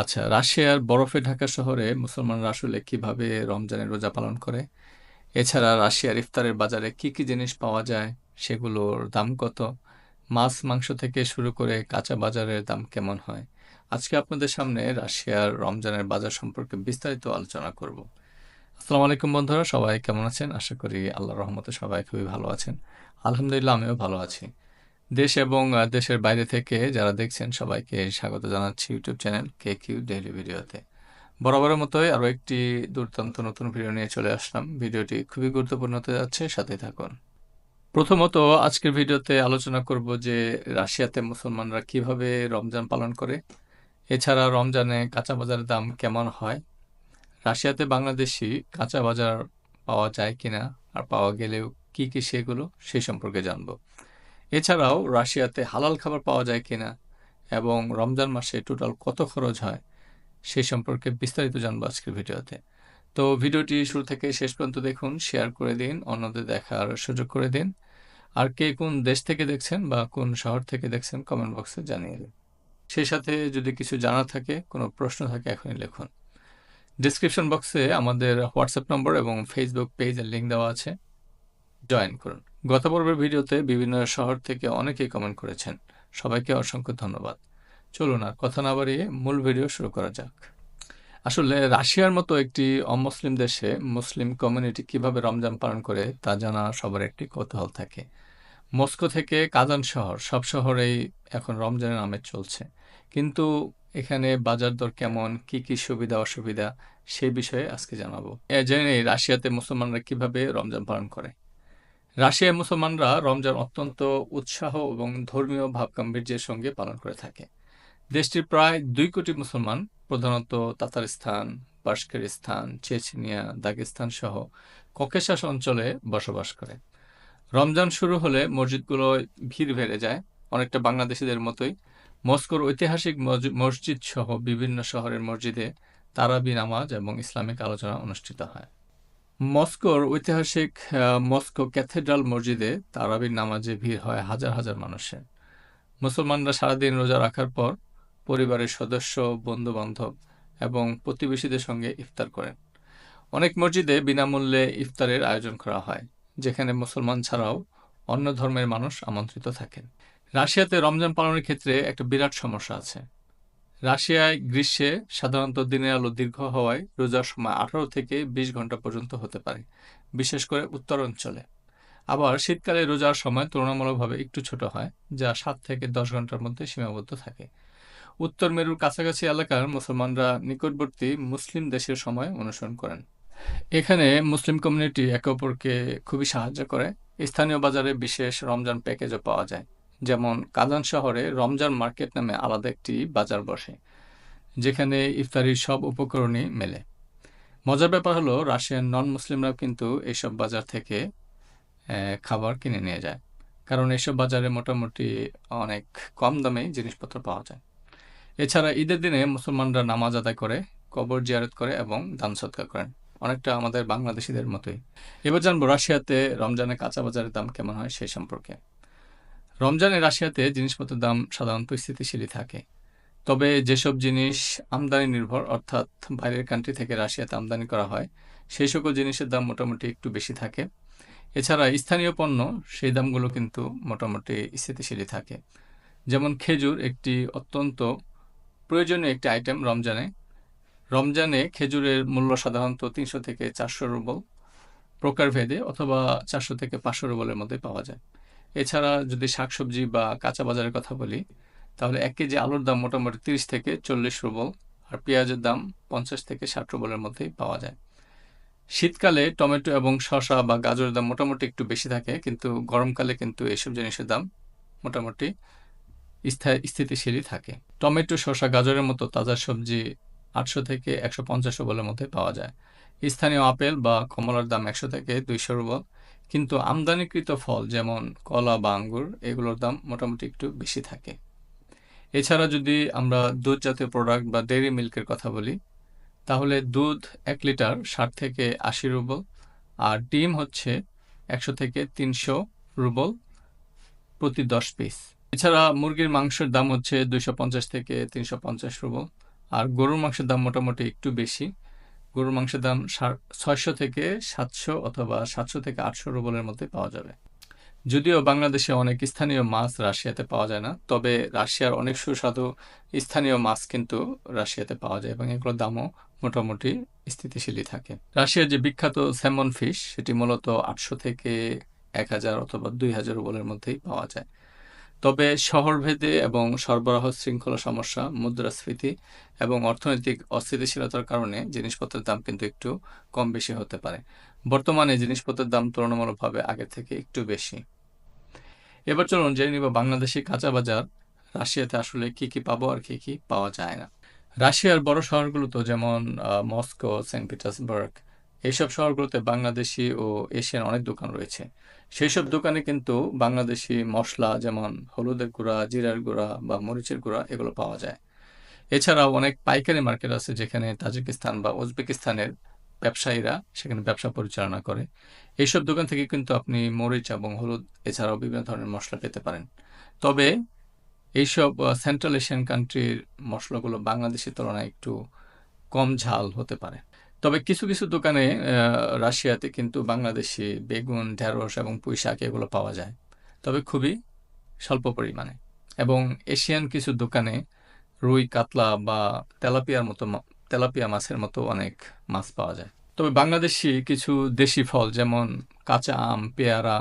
আচ্ছা, রাশিয়ার বরফে ঢাকা শহরে মুসলমানরা আসলে কীভাবে রমজানের রোজা পালন করে? এছাড়া রাশিয়ার ইফতারের বাজারে কি, কি জিনিস পাওয়া যায়? সেগুলোর দাম কত? মাছ, মাংস থেকে শুরু করে কাঁচা বাজারের দাম কেমন হয়? আজকে আপনাদের সামনে রাশিয়ার রমজানের বাজার সম্পর্কে বিস্তারিত আলোচনা করব। আসসালামু আলাইকুম বন্ধুরা, সবাই কেমন আছেন? আশা করি আল্লাহ রহমতে সবাই খুবই ভালো আছেন। আলহামদুলিল্লাহ আমিও ভালো আছি। দেশ এবং দেশের বাইরে থেকে যারা দেখছেন সবাইকে স্বাগত জানাচ্ছি YouTube channel K Q daily ভিডিওতে। বরাবরের মতোই আরও একটি দুর্দান্ত নতুন ভিডিও নিয়ে চলে আসলাম। ভিডিওটি খুবই গুরুত্বপূর্ণ হতে যাচ্ছে, সাথেই থাকুন। প্রথমত আজকের ভিডিওতে আলোচনা করব যে রাশিয়াতে মুসলমানরা কীভাবে রমজান পালন করে? এছাড়া রমজানে কাঁচা বাজারের দাম কেমন হয়? রাশিয়াতে বাংলাদেশি কাঁচা বাজার পাওয়া যায় কিনা? আর পাওয়া গেলেও কি, কি সেগুলো? সেই সম্পর্কে জানব। এছাড়াও রাশিয়াতে হালাল খাবার পাওয়া যায় কিনা? এবং রমজান মাসে টোটাল কত খরচ হয়? সেই সম্পর্কে বিস্তারিত জানব আজকের ভিডিওতে। তো ভিডিওটি শুরু থেকে শেষ পর্যন্ত দেখুন, শেয়ার করে দিন, অন্যদের দেখার সুযোগ করে দিন। আর কে কোন দেশ থেকে দেখছেন বা কোন শহর থেকে দেখছেন কমেন্ট বক্সে জানিয়ে দিন। সেই সাথে যদি কিছু জানা থাকে, কোনো প্রশ্ন থাকে এখনই লিখুন। ডেসক্রিপশন বক্সে আমাদের হোয়াটসঅ্যাপ নম্বর এবং ফেসবুক পেজের লিঙ্ক দেওয়া আছে। জয়েন করুন। গত পর্বের ভিডিওতে বিভিন্ন শহর থেকে অনেকেই কমেন্ট করেছেন। সবাইকে অসংখ্য ধন্যবাদ। চলুন আর কথা না বাড়িয়ে মূল ভিডিও শুরু করা যাক। আসলে রাশিয়ার মতো একটি অমুসলিম দেশে মুসলিম কমিউনিটি কীভাবে রমজান পালন করে তা জানা সবার একটি কৌতূহল থাকে। মস্কো থেকে কাজান শহর, সব শহরেই এখন রমজানের আমেজ চলছে। কিন্তু এখানে বাজার দর কেমন, কি, কি সুবিধা অসুবিধা সে বিষয়ে আজকে জানাব। জেনে রাশিয়াতে মুসলমানরা কীভাবে রমজান পালন করে। রাশিয়ায় মুসলমানরা রমজান অত্যন্ত উৎসাহ এবং ধর্মীয় ভাবগাম্ভীর্যের সঙ্গে পালন করে থাকে। দেশটির প্রায় দুই কোটি মুসলমান প্রধানত তাতারস্তান, বাশকিরিস্তান, চেচনিয়া, দাগেস্তান সহ ককেশাস অঞ্চলে বসবাস করে। রমজান শুরু হলে মসজিদগুলোয় ভিড় বেড়ে যায়, অনেকটা বাংলাদেশিদের মতোই। মস্কোর ঐতিহাসিক মসজিদ সহ বিভিন্ন শহরের মসজিদে তারাবি নামাজ এবং ইসলামিক আলোচনা অনুষ্ঠিত হয়। মস্কোর ঐতিহাসিক মস্কো ক্যাথেড্রাল মসজিদে তারাবির নামাজে ভিড় হয় হাজার হাজার মানুষের। মুসলমানরা সারাদিন রোজা রাখার পর পরিবারের সদস্য, বন্ধু-বান্ধব এবং প্রতিবেশীদের সঙ্গে ইফতার করেন। অনেক মসজিদে বিনামূল্যে ইফতারের আয়োজন করা হয়, যেখানে মুসলমান ছাড়াও অন্য ধর্মের মানুষ আমন্ত্রিত থাকেন। রাশিয়াতে রমজান পালনের ক্ষেত্রে একটা বিরাট সমস্যা আছে। রাশিয়ায় গ্রীষ্মে সাধারণত দিনের আলো দীর্ঘ হওয়ায় রোজার সময় আঠারো থেকে বিশ ঘণ্টা পর্যন্ত হতে পারে, বিশেষ করে উত্তর অঞ্চলে। আবার শীতকালে রোজার সময় তুলনামূলকভাবে একটু ছোট হয়, যা সাত থেকে দশ ঘণ্টার মধ্যে সীমাবদ্ধ থাকে। উত্তর মেরুর কাছাকাছি এলাকার মুসলমানরা নিকটবর্তী মুসলিম দেশের সময় অনুসরণ করেন। এখানে মুসলিম কমিউনিটি একে অপরকে খুবই সাহায্য করে। স্থানীয় বাজারে বিশেষ রমজান প্যাকেজও পাওয়া যায়। যেমন কাজান শহরে রমজান মার্কেট নামে আলাদা একটি বাজার বসে, যেখানে ইফতারির সব উপকরণই মেলে। মজার ব্যাপার হলো রাশিয়ান নন মুসলিমরাও কিন্তু এইসব বাজার থেকে খাবার কিনে নিয়ে যায়, কারণ এসব বাজারে মোটামুটি অনেক কম দামে জিনিসপত্র পাওয়া যায়। এছাড়া ঈদের দিনে মুসলমানরা নামাজ আদায় করে, কবর জিয়ারত করে এবং দান সৎকার করেন, অনেকটা আমাদের বাংলাদেশিদের মতোই। এবার জানব রাশিয়াতে রমজানে কাঁচা বাজারের দাম কেমন হয় সেই সম্পর্কে। রমজানে রাশিয়াতে জিনিসপত্রের দাম সাধারণত স্থিতিশীলই থাকে। তবে যেসব জিনিস আমদানি নির্ভর অর্থাৎ বাইরের কান্ট্রি থেকে রাশিয়াতে আমদানি করা হয়, সেই সকল জিনিসের দাম মোটামুটি একটু বেশি থাকে। এছাড়া স্থানীয় পণ্য সেই দামগুলো কিন্তু মোটামুটি স্থিতিশীলই থাকে। যেমন খেজুর একটি অত্যন্ত প্রয়োজনীয় একটি আইটেম রমজানে। রমজানে খেজুরের মূল্য সাধারণত তিনশো থেকে চারশো রুবল প্রকারভেদে অথবা চারশো থেকে পাঁচশো রুবলের মধ্যে পাওয়া যায়। এছাড়া যদি শাকসবজি বা কাঁচা বাজারের কথা বলি, তাহলে এক কেজি আলুর দাম মোটামুটি তিরিশ থেকে চল্লিশ রুবল আর পেঁয়াজের দাম পঞ্চাশ থেকে ষাট রুবলের মধ্যেই পাওয়া যায়। শীতকালে টমেটো এবং শসা বা গাজরের দাম মোটামুটি একটু বেশি থাকে, কিন্তু গরমকালে কিন্তু এসব জিনিসের দাম মোটামুটি স্থিতিশীলই থাকে। টমেটো, শসা, গাজরের মতো তাজা সবজি আটশো থেকে একশো পঞ্চাশ রুবলের মধ্যে পাওয়া যায়। স্থানীয় আপেল বা কমলার দাম একশো থেকে দুইশো রুবল, কিন্তু আমদানিকৃত ফল যেমন কলা বা আঙ্গুর এগুলোর দাম মোটামুটি একটু বেশি থাকে। এছাড়া যদি আমরা দুধ জাতীয় প্রোডাক্ট বা ডেইরি মিল্কের কথা বলি, তাহলে দুধ এক লিটার ষাট থেকে আশি রুবল আর ডিম হচ্ছে একশো থেকে তিনশো রুবল প্রতি দশ পিস। এছাড়া মুরগির মাংসের দাম হচ্ছে দুইশো পঞ্চাশ থেকে তিনশো পঞ্চাশ রুবল আর গরুর মাংসের দাম মোটামুটি একটু বেশি গরুর মাংসের দাম ছয়শো থেকে সাতশো অথবা সাতশো থেকে আটশো রুবলের মধ্যে পাওয়া যাবে। যদিও বাংলাদেশে অনেক স্থানীয় মাছ রাশিয়াতে পাওয়া যায় না, তবে রাশিয়ার অনেক সুস্বাদু স্থানীয় মাছ কিন্তু রাশিয়াতে পাওয়া যায় এবং এগুলোর দামও মোটামুটি স্থিতিশীলই থাকে। রাশিয়ার যে বিখ্যাত স্যামন ফিশ সেটি মূলত আটশো থেকে এক হাজার অথবা দুই হাজার রুবলের মধ্যেই পাওয়া যায়। তবে শহরভেদে এবং সরবরাহ শৃঙ্খলা সমস্যা, মুদ্রাস্ফীতি এবং অর্থনৈতিক অস্থিতিশীলতার কারণে জিনিসপত্রের দাম কিন্তু একটু কম বেশি হতে পারে। বর্তমানে জিনিসপত্রের দাম তুলনামূলকভাবে আগের থেকে একটু বেশি। এবার চলুন জেনে নিব বাংলাদেশি কাঁচা বাজার রাশিয়াতে আসলে কি কি পাবো আর কি কি পাওয়া যায় না। রাশিয়ার বড় শহরগুলোতে যেমন মস্কো, সেন্ট পিটার্সবার্গ এইসব শহরগুলোতে বাংলাদেশি ও এশিয়ান অনেক দোকান রয়েছে। সেই সব দোকানে কিন্তু বাংলাদেশি মশলা যেমন হলুদের গুঁড়া, জিরার গুঁড়া বা মরিচের গুঁড়া এগুলো পাওয়া যায়। এছাড়াও অনেক পাইকারি মার্কেট আছে যেখানে তাজিকিস্তান বা উজবেকিস্তানের ব্যবসায়ীরা সেখানে ব্যবসা পরিচালনা করে। এইসব দোকান থেকে কিন্তু আপনি মরিচ এবং হলুদ এছাড়াও বিভিন্ন ধরনের মশলা পেতে পারেন। তবে এইসব সেন্ট্রাল এশিয়ান কান্ট্রির মশলাগুলো বাংলাদেশের তুলনায় একটু কম ঝাল হতে পারে। তবে কিছু কিছু দোকানে রাশিয়াতে কিন্তু বাংলাদেশি বেগুন, ঢেঁড়স এবং পুঁই শাক এগুলো পাওয়া যায়। তবে খুবই স্বল্প পরিমাণে। এবং এশিয়ান কিছু দোকানে রুই, কাতলা বা তেলাপিয়ার মতো তেলাপিয়া মাছের মতো অনেক মাছ পাওয়া যায়। তবে বাংলাদেশি কিছু দেশি ফল যেমন কাঁচা আম, পেয়ারা,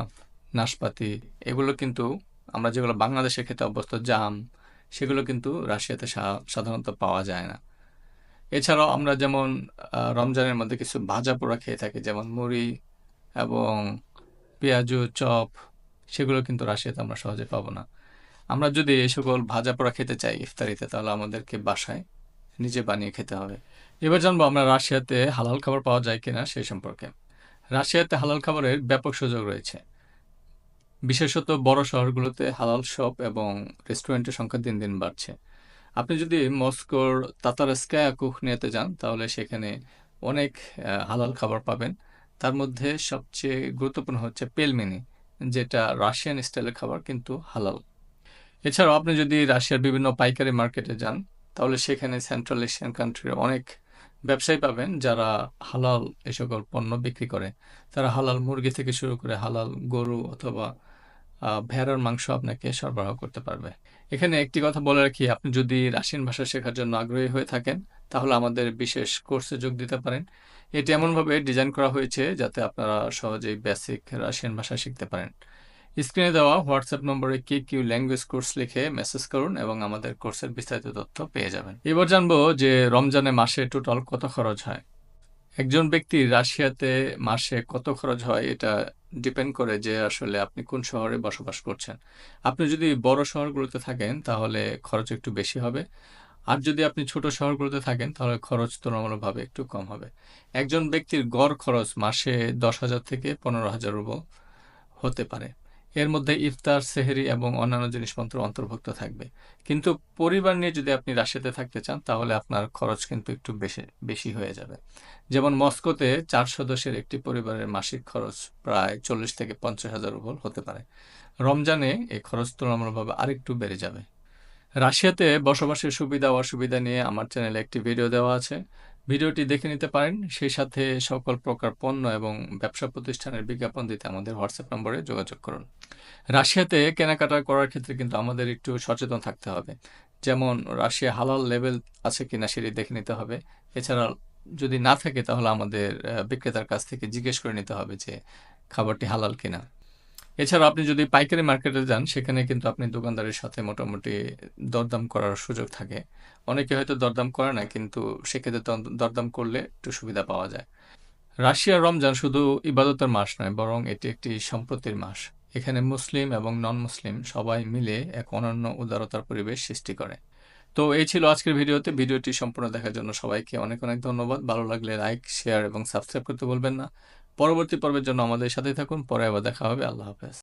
নাশপাতি, এগুলো কিন্তু আমরা যেগুলো বাংলাদেশে খেতে অভ্যস্ত, জাম, সেগুলো কিন্তু রাশিয়াতে সাধারণত পাওয়া যায় না। এছাড়াও আমরা যেমন রমজানের মধ্যে কিছু ভাজা পোড়া খেয়ে থাকি, যেমন মুড়ি এবং পেঁয়াজু, চপ, সেগুলো কিন্তু রাশিয়াতে আমরা সহজে পাবো না। আমরা যদি এই সকল ভাজা পোড়া খেতে চাই ইফতারিতে, তাহলে আমাদেরকে বাসায় নিজে বানিয়ে খেতে হবে। এবার জানব আমরা রাশিয়াতে হালাল খাবার পাওয়া যায় কিনা সেই সম্পর্কে। রাশিয়াতে হালাল খাবারের ব্যাপক সুযোগ রয়েছে। বিশেষত বড় শহরগুলোতে হালাল শপ এবং রেস্টুরেন্টের সংখ্যা দিন দিন বাড়ছে। আপনি যদি মস্কোর তাতারস্কায়া কুখনিয়াতে যান, তাহলে সেখানে অনেক হালাল খাবার পাবেন। তার মধ্যে সবচেয়ে গুরুত্বপূর্ণ হচ্ছে পেলমিনি, যেটা রাশিয়ান স্টাইলের খাবার কিন্তু হালাল। এছাড়াও আপনি যদি রাশিয়ার বিভিন্ন পাইকারি মার্কেটে যান, তাহলে সেখানে সেন্ট্রাল এশিয়ান কান্ট্রির অনেক ব্যবসায়ী পাবেন যারা হালাল এ সকল পণ্য বিক্রি করে। তারা হালাল মুরগি থেকে শুরু করে হালাল গরু অথবা ভেড়ার মাংস আপনাকে সরবরাহ করতে পারবে। এখানে একটি কথা বলে রাখি, আপনি যদি রাশিয়ান ভাষা শেখার জন্য আগ্রহী হয়ে থাকেন, তাহলে আমাদের বিশেষ কোর্সে যোগ দিতে পারেন। এটি এমনভাবে ডিজাইন করা হয়েছে যাতে আপনারা সহজেই বেসিক রাশিয়ান ভাষা শিখতে পারেন। স্ক্রিনে দেওয়া হোয়াটসঅ্যাপ নম্বরে কি কিউ ল্যাঙ্গুয়েজ কোর্স লিখে মেসেজ করুন এবং আমাদের কোর্সের বিস্তারিত তথ্য পেয়ে যাবেন। এবার জানব যে রমজানে মাসে টোটাল কত খরচ হয়। একজন ব্যক্তি রাশিয়াতে মাসে কত খরচ হয়, এটা ডিপেন্ড করে যে আসলে আপনি কোন শহরে বসবাস করছেন। আপনি যদি বড় শহরগুলোতে থাকেন, তাহলে খরচ একটু বেশি হবে। আর যদি আপনি ছোট শহরগুলোতে থাকেন, তাহলে খরচ তুলনামূলকভাবে একটু কম হবে। একজন ব্যক্তির গড় খরচ মাসে দশ হাজার থেকে পনেরো হাজার রুব হতে পারে। এর মধ্যে ইফতার, সেহেরি এবং অন্যান্য জিনিসপত্র অন্তর্ভুক্ত থাকবে। কিন্তু পরিবার নিয়ে যদি আপনি রাশিয়াতে থাকতে চান, তাহলে আপনার খরচ কিন্তু একটু বেশি বেশি হয়ে যাবে। যেমন মস্কোতে চার সদস্যের একটি পরিবারের মাসিক খরচ প্রায় চল্লিশ থেকে পঞ্চাশ হাজার রুবল হতে পারে। রমজানে এই খরচ তুলনামূলকভাবে আরেকটু বেড়ে যাবে। রাশিয়াতে বসবাসের সুবিধা অসুবিধা নিয়ে আমার চ্যানেলে একটি ভিডিও দেওয়া আছে। ভিডিওটি দেখে নিতে পারেন। সেই সাথে সকল প্রকার পণ্য এবং ব্যবসা প্রতিষ্ঠানের বিজ্ঞাপন দিতে আমাদের হোয়াটসঅ্যাপ নম্বরে যোগাযোগ করুন। রাশিয়াতে কেনাকাটা করার ক্ষেত্রে কিন্তু আমাদের একটু সচেতন থাকতে হবে। যেমন, রাশিয়া হালাল লেভেল আছে কিনা সেটি দেখে নিতে হবে। এছাড়া যদি না থাকে তাহলে আমাদের বিক্রেতার কাছ থেকে জিজ্ঞেস করে নিতে হবে যে, খাবারটি হালাল কিনা। এছাড়া আপনি যদি পাইকারি মার্কেটে যান, সেখানে কিন্তু আপনি দোকানদারের সাথে মোটামুটি দরদাম করার সুযোগ থাকে। অনেকে হয়তো দরদাম করে না, কিন্তু সেক্ষেত্রে দরদাম করলে একটু সুবিধা পাওয়া যায়। রাশিয়ার রমজান শুধু ইবাদতের মাস নয়, বরং এটি একটি সম্প্রতির মাস। এখানে মুসলিম এবং নন মুসলিম সবাই মিলে এক অনন্য উদারতার পরিবেশ সৃষ্টি করে। তো এই ছিল আজকের ভিডিওতে। ভিডিওটি সম্পূর্ণ দেখার জন্য সবাইকে অনেক অনেক ধন্যবাদ। ভালো লাগলে লাইক, শেয়ার এবং সাবস্ক্রাইব করতে বলবেন না। পরবর্তী পর্বের জন্য আমাদের সাথে থাকুন। পরে আবার দেখা হবে। আল্লাহ হাফেজ।